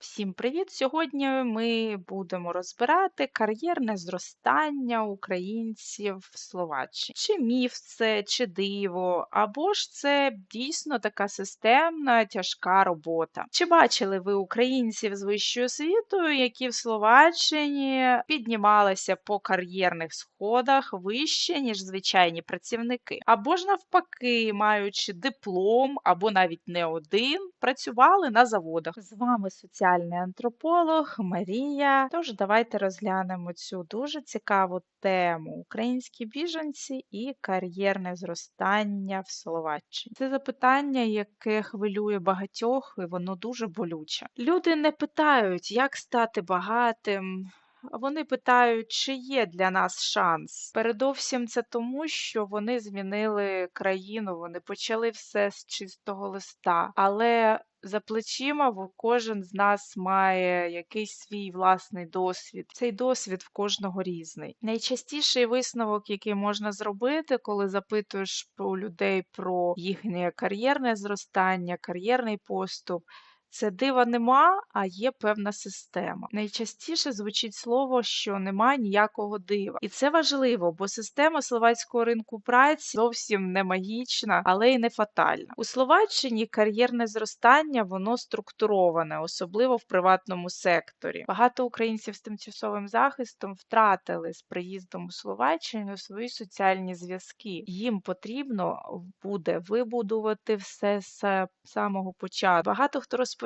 Всім привіт! Сьогодні ми будемо розбирати кар'єрне зростання українців в Словаччині. Чи міф це, чи диво, або ж це дійсно така системна, тяжка робота. Чи бачили ви українців з вищою освітою, які в Словаччині піднімалися по кар'єрних сходах вище, ніж звичайні працівники? Або ж навпаки, маючи диплом, або навіть не один, працювали на заводах. З вами соціальний антрополог Марія. Тож давайте розглянемо цю дуже цікаву тему: українські біженці і кар'єрне зростання в Словаччині. Це запитання, яке хвилює багатьох, і воно дуже болюче. Люди не питають, як стати багатим. Вони питають, чи є для нас шанс. Передовсім це тому, що вони змінили країну, вони почали все з чистого листа. Але за плечима в- кожен з нас має якийсь свій власний досвід. Цей досвід в кожного різний. Найчастіший висновок, який можна зробити, коли запитуєш про людей про їхнє кар'єрне зростання, кар'єрний поступ. Це дива нема, а є певна система. Найчастіше звучить слово, що нема ніякого дива. І це важливо, бо система словацького ринку праці зовсім не магічна, але й не фатальна. У Словаччині кар'єрне зростання воно структуроване, особливо в приватному секторі. Багато українців з тимчасовим захистом втратили з приїздом у Словаччину свої соціальні зв'язки. Їм потрібно буде вибудувати все з самого початку. Багато хто розповідає,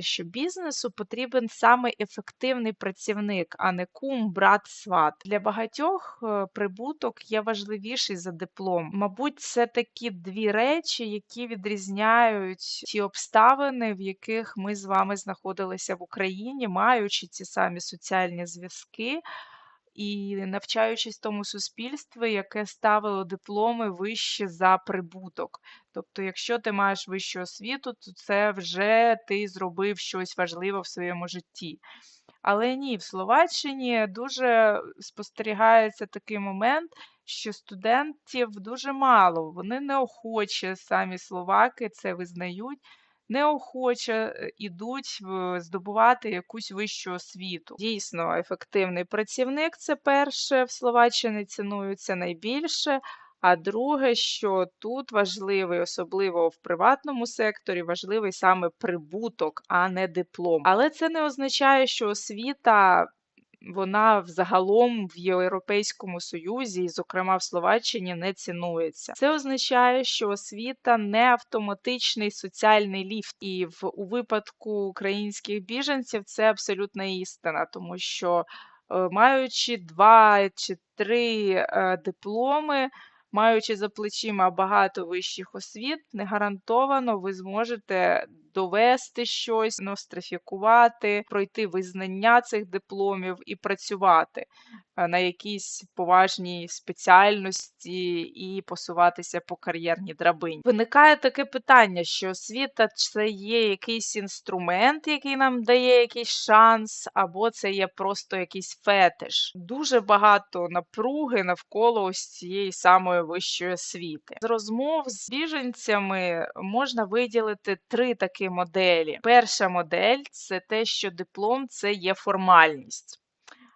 що бізнесу потрібен саме ефективний працівник, а не кум, брат, сват. Для багатьох е, прибуток є важливіший за диплом. Мабуть, це такі дві речі, які відрізняють ті обставини, в яких ми з вами знаходилися в Україні, маючи ці самі соціальні зв'язки. І навчаючись тому суспільстві, яке ставило дипломи вище за прибуток. Тобто, якщо ти маєш вищу освіту, то це вже ти зробив щось важливе в своєму житті. Але ні, в Словаччині дуже спостерігається такий момент, що студентів дуже мало. Вони неохоче, самі словаки це визнають, неохоче йдуть ідуть здобувати якусь вищу освіту. Дійсно, ефективний працівник це перше в Словаччині цінується найбільше. А друге, що тут важливий, особливо в приватному секторі, важливий саме прибуток, а не диплом. Але це не означає, що освіта. Вона взагалом в Європейському Союзі, і, зокрема в Словаччині, не цінується. Це означає, що освіта не автоматичний соціальний ліфт, і в у випадку українських біженців це абсолютна істина, тому що е, маючи два чи три е, дипломи, маючи за плечима багато вищих освіт, не гарантовано ви зможете довести щось, нострифікувати, пройти визнання цих дипломів і працювати е, на якійсь поважній спеціальності і посуватися по кар'єрній драбині. Виникає таке питання, що освіта це є якийсь інструмент, який нам дає якийсь шанс, або це є просто якийсь фетиш. Дуже багато напруги навколо ось цієї самої вищої освіти. З розмов з біженцями можна виділити три такі моделі. Перша модель це те, що диплом це є формальність.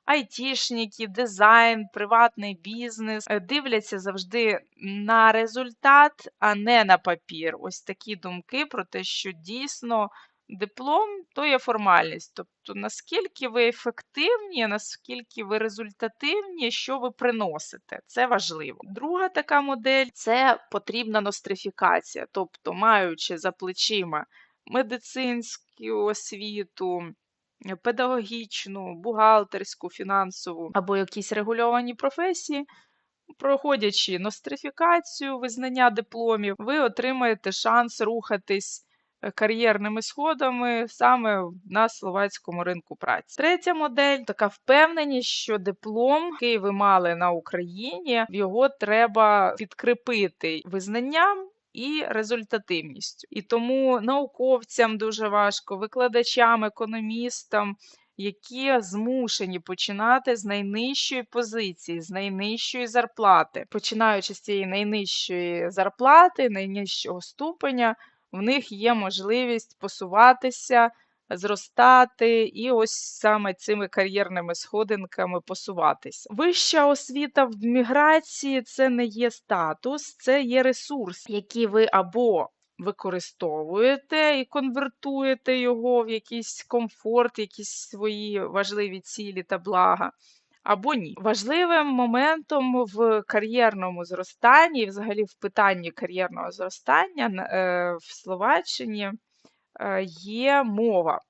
Айтішники, дизайн, приватний бізнес е, дивляться завжди на результат, а не на папір. Ось такі думки про те, що дійсно диплом то є формальність. Тобто, наскільки ви ефективні, наскільки ви результативні, що ви приносите. Це важливо. Друга така модель це потрібна нострифікація, тобто, маючи за плечима медицинську освіту е, педагогічну, бухгалтерську, фінансову або якісь регульовані професії, проходячи нострифікацію, визнання дипломів, ви отримаєте шанс рухатись е, кар'єрними сходами саме на словацькому ринку праці. Третя модель така впевненість, що диплом, який ви мали на Україні, його треба підкріпити визнанням і результативністю. І тому науковцям дуже важко, викладачам, економістам, які змушені починати з найнижчої позиції, з найнижчої зарплати. Починаючи з цієї найнижчої зарплати, найнижчого ступеня, в них є можливість посуватися зростати і ось саме цими кар'єрними сходинками посуватися. Вища освіта в міграції це не є статус, це є ресурс, який ви або використовуєте і конвертуєте його в якийсь комфорт, якісь свої важливі цілі та блага. Або ні. Важливим моментом в кар'єрному зростанні, і взагалі в питанні кар'єрного зростання е, в Словаччині є мова.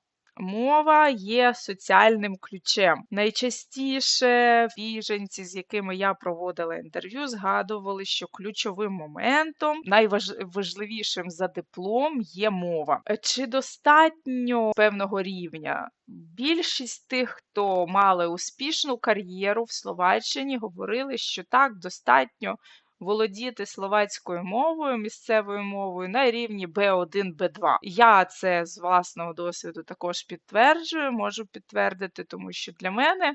Мова є соціальним ключем. Найчастіше біженці, з якими я проводила інтерв'ю, згадували, що ключовим моментом, найважливішим за диплом є мова. Чи достатньо певного рівня? Більшість тих, хто мали успішну кар'єру в Словаччині, говорили, що так достатньо володіти словацькою мовою, місцевою мовою на рівні B1, B2. Я це з власного досвіду також підтверджую, можу підтвердити, тому що для мене.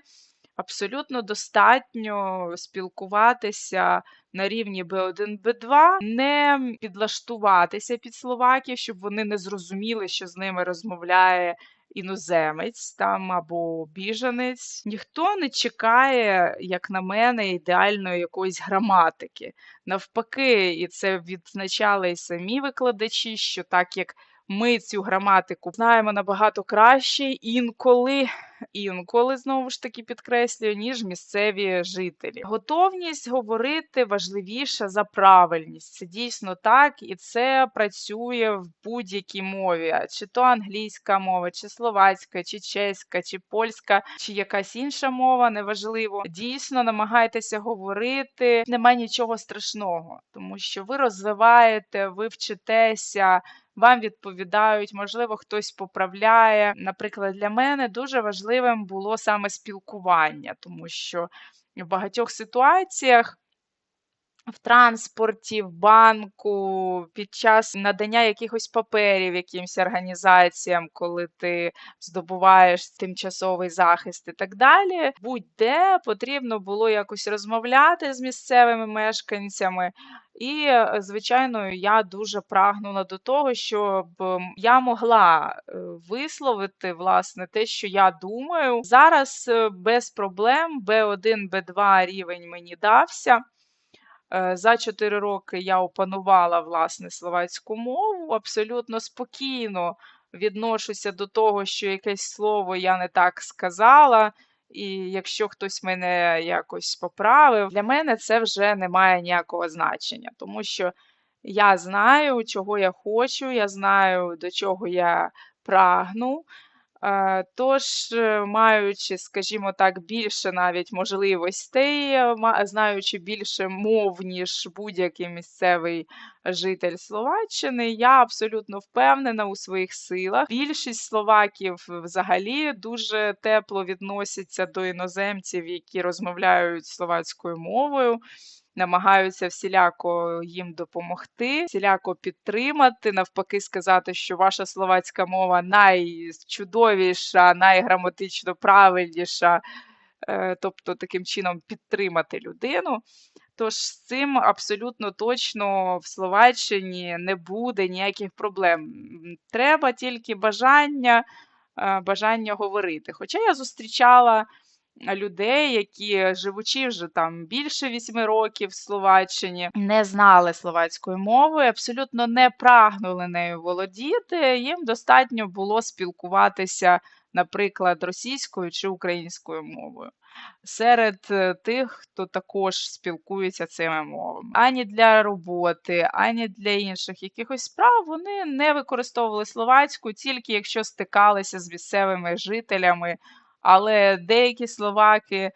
Абсолютно достатньо спілкуватися на рівні B1, B2, не підлаштуватися під словаків, щоб вони не зрозуміли, що з ними розмовляє іноземець там або біженець. Ніхто не чекає, як на мене, ідеальної якоїсь граматики. Навпаки, і це відзначали і самі викладачі, що так як ми цю граматику знаємо набагато краще інколи, інколи знову ж таки підкреслюю, ніж місцеві жителі. Готовність говорити важливіша за правильність. Це дійсно так, і це працює в будь-якій мові, чи то англійська мова, чи словацька, чи чеська, чи польська, чи якась інша мова, неважливо. Дійсно, намагайтеся говорити, немає нічого страшного, тому що ви розвиваєте, ви вчитеся вам відповідають, можливо, хтось поправляє. Наприклад, для мене дуже важливим було саме спілкування, тому що в багатьох ситуаціях. В транспорті, в банку, під час надання якихось паперів якимось організаціям, коли ти здобуваєш тимчасовий захист і так далі, будь-де потрібно було якось розмовляти з місцевими мешканцями, і, звичайно, я дуже прагнула до того, щоб я могла е, висловити власне те, що я думаю. Зараз е, без проблем B1, B2 рівень мені дався. За 4 роки я опанувала власне словацьку мову, абсолютно спокійно відношуся до того, що якесь слово я не так сказала. І якщо хтось мене якось поправив, для мене це вже не має ніякого значення, тому що я знаю, чого я хочу, я знаю, до чого я прагну. Е, тож, е, маючи, скажімо так, більше навіть можливостей, е, знаючи більше мов, ніж будь-який місцевий житель Словаччини, я абсолютно впевнена у своїх силах. Більшість словаків взагалі дуже тепло відносяться до іноземців, які розмовляють словацькою мовою намагаються всіляко їм допомогти, всіляко підтримати, навпаки, сказати, що ваша словацька мова найчудовіша, найграматично правильніша, е, тобто таким чином підтримати людину. Тож з цим абсолютно точно в Словаччині не буде ніяких проблем. Треба тільки бажання, е, бажання говорити. Хоча я зустрічала людей, які, живучи вже там більше вісьми років в Словаччині, не знали словацької мови, абсолютно не прагнули нею володіти. Їм достатньо було спілкуватися, наприклад, російською чи українською мовою. Серед е, тих, хто також спілкується цими мовами, ані для роботи, ані для інших якихось справ вони не використовували словацьку, тільки якщо стикалися з місцевими жителями але деякі словаки е,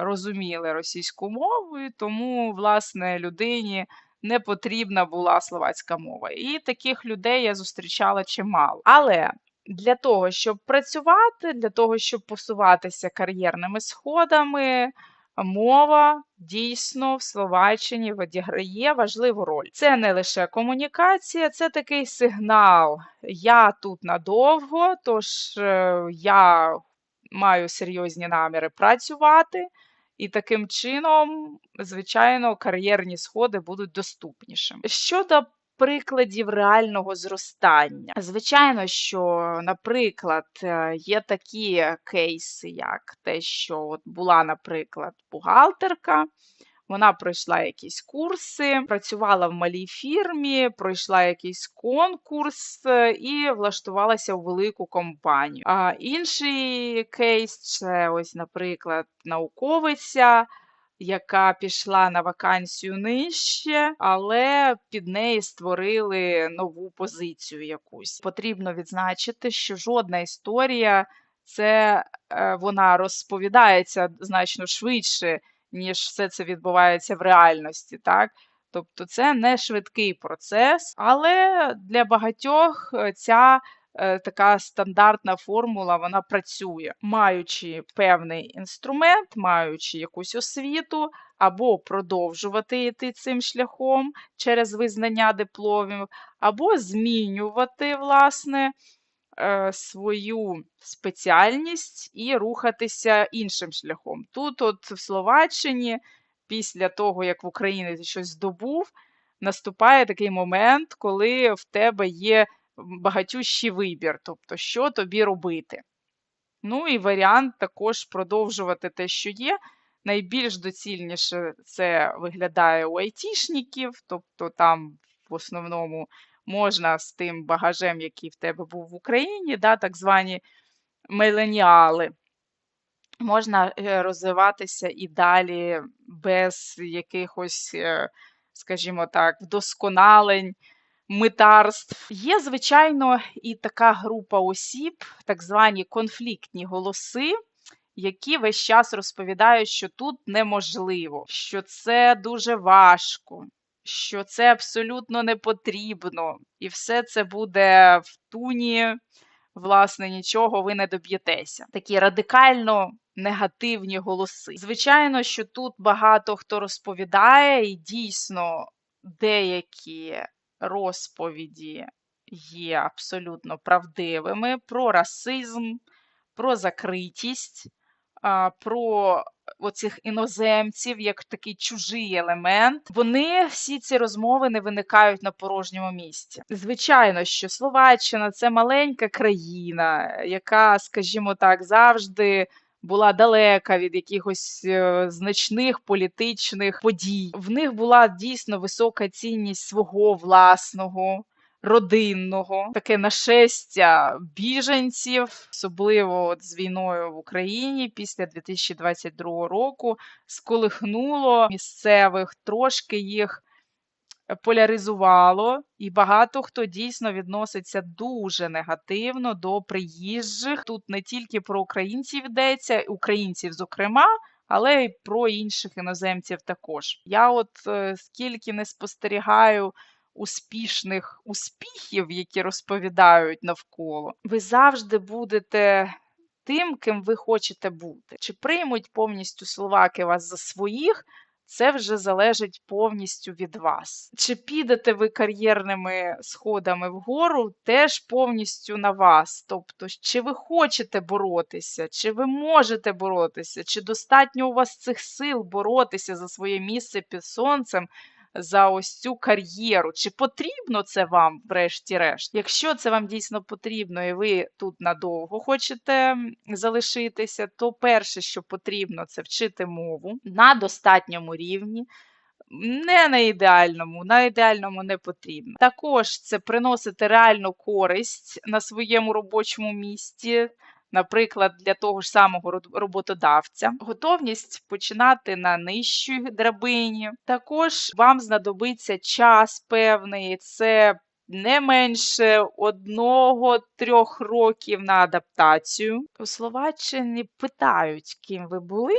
розуміли російську мову, і тому, власне, людині не потрібна була словацька мова. І таких людей я зустрічала чимало. Але для того, щоб працювати, для того, щоб посуватися кар'єрними сходами. Мова дійсно в Словаччині відіграє важливу роль. Це не лише комунікація, це такий сигнал. Я тут надовго, тож е, я маю серйозні наміри працювати, і таким чином, звичайно, кар'єрні сходи будуть доступнішими. Щодо прикладів реального зростання. Звичайно, що, наприклад, е, є такі кейси, як те, що от була, наприклад, бухгалтерка. Вона пройшла якісь курси, працювала в малій фірмі, пройшла якийсь конкурс е, і влаштувалася в велику компанію. А інший кейс це ось, наприклад, науковиця. Яка пішла на вакансію нижче, але під неї створили нову позицію якусь. Потрібно відзначити, що жодна історія це е, вона розповідається значно швидше, ніж все це відбувається в реальності. так? Тобто це не швидкий процес, але для багатьох е, ця е, така стандартна формула вона працює, маючи певний інструмент, маючи якусь освіту, або продовжувати йти цим шляхом через визнання дипломів, або змінювати, власне, свою спеціальність і рухатися іншим шляхом. Тут, от в Словаччині, після того, як в Україні ти щось здобув, наступає такий момент, коли в тебе є багатющий вибір, тобто, що тобі робити. Ну і варіант також продовжувати те, що є. Найбільш доцільніше це виглядає у айтішників, тобто там в основному можна з тим багажем, який в тебе був в Україні, да, так звані меленіали. Можна е, розвиватися і далі без якихось, е, скажімо так, вдосконалень, митарств. Є, звичайно, і така група осіб, так звані конфліктні голоси, які весь час розповідають, що тут неможливо, що це дуже важко, що це абсолютно не потрібно, і все це буде в туні, власне, нічого ви не доб'єтеся. Такі радикально негативні голоси. Звичайно, що тут багато хто розповідає, і дійсно деякі розповіді є абсолютно правдивими про расизм, про закритість про оцих іноземців як такий чужий елемент. Вони всі ці розмови не виникають на порожньому місці. Звичайно, що Словаччина це маленька країна, яка, скажімо так, завжди. Була далека від якихось е, значних політичних подій. В них була дійсно висока цінність свого власного родинного, таке нашестя біженців, особливо от з війною в Україні після 2022 року, сколихнуло місцевих, трошки їх поляризувало, і багато хто дійсно відноситься дуже негативно до приїжджих. Тут не тільки про українців йдеться, українців, зокрема. Але й про інших іноземців також. Я, от е, скільки не спостерігаю успішних успіхів, які розповідають навколо, ви завжди будете тим, ким ви хочете бути. Чи приймуть повністю словаки вас за своїх? Це вже залежить повністю від вас. Чи підете ви кар'єрними сходами вгору, теж повністю на вас. Тобто, чи ви хочете боротися, чи ви можете боротися, чи достатньо у вас цих сил боротися за своє місце під сонцем, за ось цю кар'єру. Чи потрібно це вам, врешті-решт? Якщо це вам дійсно потрібно, і ви тут надовго хочете залишитися, то перше, що потрібно, це вчити мову на достатньому рівні. Не на ідеальному, на ідеальному не потрібно. Також це приносити реальну користь на своєму робочому місці, наприклад, для того ж самого роботодавця, готовність починати на нижчій драбині. Також вам знадобиться час певний, це не менше одного-трьох років на адаптацію. У Словаччині питають, ким ви були.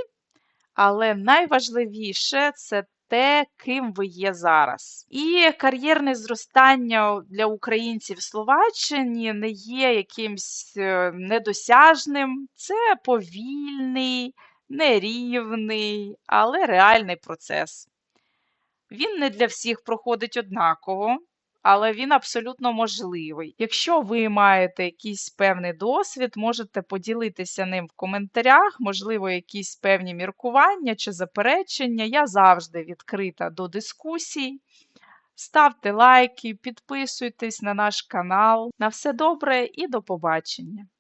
Але найважливіше це те, ким ви є зараз. І кар'єрне зростання для українців в Словаччині не є якимсь е, недосяжним, це повільний, нерівний, але реальний процес. Він не для всіх проходить однаково але він абсолютно можливий. Якщо ви маєте якийсь певний досвід, можете поділитися ним в коментарях, можливо, якісь певні міркування чи заперечення. Я завжди відкрита до дискусій. Ставте лайки, підписуйтесь на наш канал. На все добре і до побачення!